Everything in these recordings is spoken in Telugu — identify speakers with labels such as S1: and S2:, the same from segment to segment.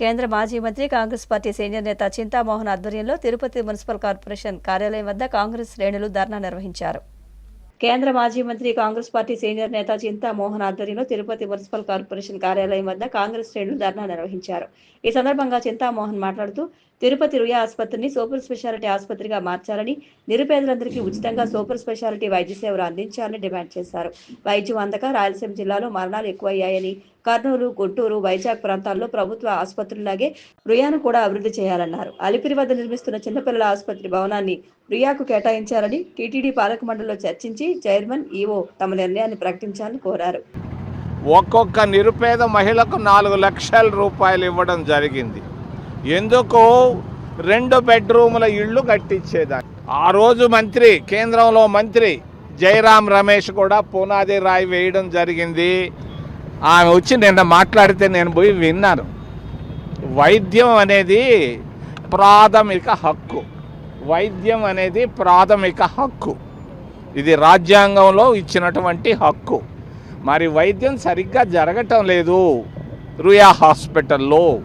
S1: కేంద్ర మాజీ మంత్రి కాంగ్రెస్ పార్టీ సీనియర్ నేత చింతామోహన్ ఆధ్వర్యంలో తిరుపతి మున్సిపల్ కార్పొరేషన్ కార్యాలయం వద్ద కాంగ్రెస్ శ్రేణులు ధర్నా నిర్వహించారు. కేంద్ర మాజీ మంత్రి కాంగ్రెస్ పార్టీ సీనియర్ నేత చింతామోహన్ ఆధ్వర్యంలో తిరుపతి మున్సిపల్ కార్పొరేషన్ కార్యాలయం వద్ద కాంగ్రెస్ శ్రేణులు ధర్నా నిర్వహించారు. ఈ సందర్భంగా చింతామోహన్ మాట్లాడుతూ తిరుపతి రుయా ఆసుపత్రిని సూపర్ స్పెషాలిటీ ఆసుపత్రిగా మార్చాలని నిరుపేదలందరికీ ఉచితంగా సూపర్ స్పెషాలిటీ వైద్య సేవలు అందించాలని డిమాండ్ చేశారు. వైద్యం అందక రాయలసీమ జిల్లాలో మరణాలు ఎక్కువయ్యాయని కర్నూలు గుంటూరు వైజాగ్ ప్రాంతాల్లో ప్రభుత్వ ఆసుపత్రులాగే రుయాను కూడా అభివృద్ధి చేయాలన్నారు. అలిపిరి వద్ద నిర్మిస్తున్న చిన్నపిల్లల ఆసుపత్రి భవనాన్ని రుయాకు కేటాయించాలని టీటీడీ పాలక మండలిలో చర్చించి చైర్మన్ ఈవో తమ నిర్ణయాన్ని ప్రకటించాలని కోరారు.
S2: ఒక్కొక్క నిరుపేద మహిళకు నాలుగు లక్షల రూపాయలు ఇవ్వడం జరిగింది. ఎందుకు? రెండు బెడ్రూముల ఇళ్ళు కట్టించేదాన్ని. ఆ రోజు మంత్రి కేంద్రంలో మంత్రి జయరాం రమేష్ కూడా పునాది రాయి వేయడం జరిగింది. ఆమె వచ్చి నిన్న మాట్లాడితే నేను పోయి విన్నాను. వైద్యం అనేది ప్రాథమిక హక్కు. వైద్యం అనేది ప్రాథమిక హక్కు. ఇది రాజ్యాంగంలో ఇచ్చినటువంటి హక్కు. మరి వైద్యం సరిగ్గా జరగటం లేదు రుయా హాస్పిటల్లో.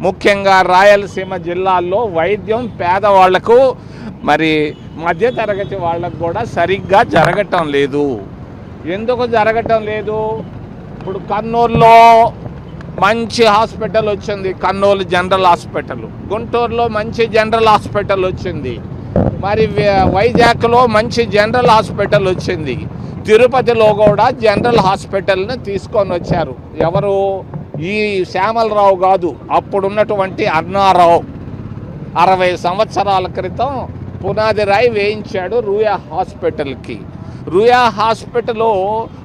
S2: ముఖ్యంగా రాయలసీమ జిల్లాల్లో వైద్యం పేదవాళ్ళకు మరి మధ్యతరగతి వాళ్ళకు కూడా సరిగ్గా జరగటం లేదు. ఎందుకు జరగటం లేదు? ఇప్పుడు కర్నూలులో మంచి హాస్పిటల్ వచ్చింది. Kurnool general hospital. గుంటూరులో మంచి జనరల్ హాస్పిటల్ వచ్చింది. మరి వైజాగ్లో మంచి జనరల్ హాస్పిటల్ వచ్చింది. తిరుపతిలో కూడా జనరల్ హాస్పిటల్ని తీసుకొని వచ్చారు. ఎవరు? ఈ శ్యామలరావు కాదు. అప్పుడున్నటువంటి అన్నారావు. అరవై సంవత్సరాల క్రితం పునాది రాయి వేయించాడు రూయా హాస్పిటల్కి. రుయా హాస్పిటల్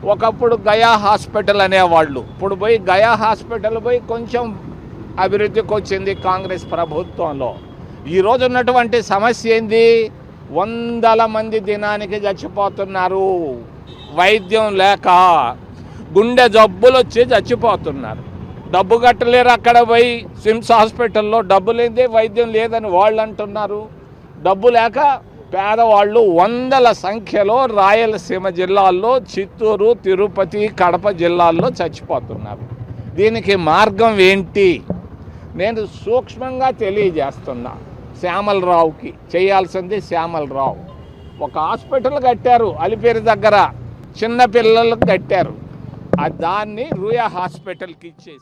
S2: ఒకప్పుడు గయా హాస్పిటల్ అనేవాళ్ళు. ఇప్పుడు పోయి గయా హాస్పిటల్ పోయి కొంచెం అభివృద్ధికి వచ్చింది కాంగ్రెస్ ప్రభుత్వంలో. ఈరోజు ఉన్నటువంటి సమస్య ఏంది? వందల మంది దినానికి చచ్చిపోతున్నారు. వైద్యం లేక గుండె జబ్బులు వచ్చి చచ్చిపోతున్నారు. డబ్బు కట్టలేరు అక్కడ పోయి. సిమ్స్ హాస్పిటల్లో డబ్బు లేదే వైద్యం లేదని వాళ్ళు అంటున్నారు. డబ్బు లేక పేదవాళ్ళు వందల సంఖ్యలో రాయలసీమ జిల్లాల్లో చిత్తూరు తిరుపతి కడప జిల్లాల్లో చచ్చిపోతున్నారు. దీనికి మార్గం ఏంటి? నేను సూక్ష్మంగా తెలియజేస్తున్నా శ్యామలరావుకి. చేయాల్సింది శ్యామలరావు. ఒక హాస్పిటల్ కట్టారు అలిపేరు దగ్గర. చిన్న పిల్లలకు కట్టారు. దాన్ని రూయా హాస్పిటల్కి ఇచ్చేసి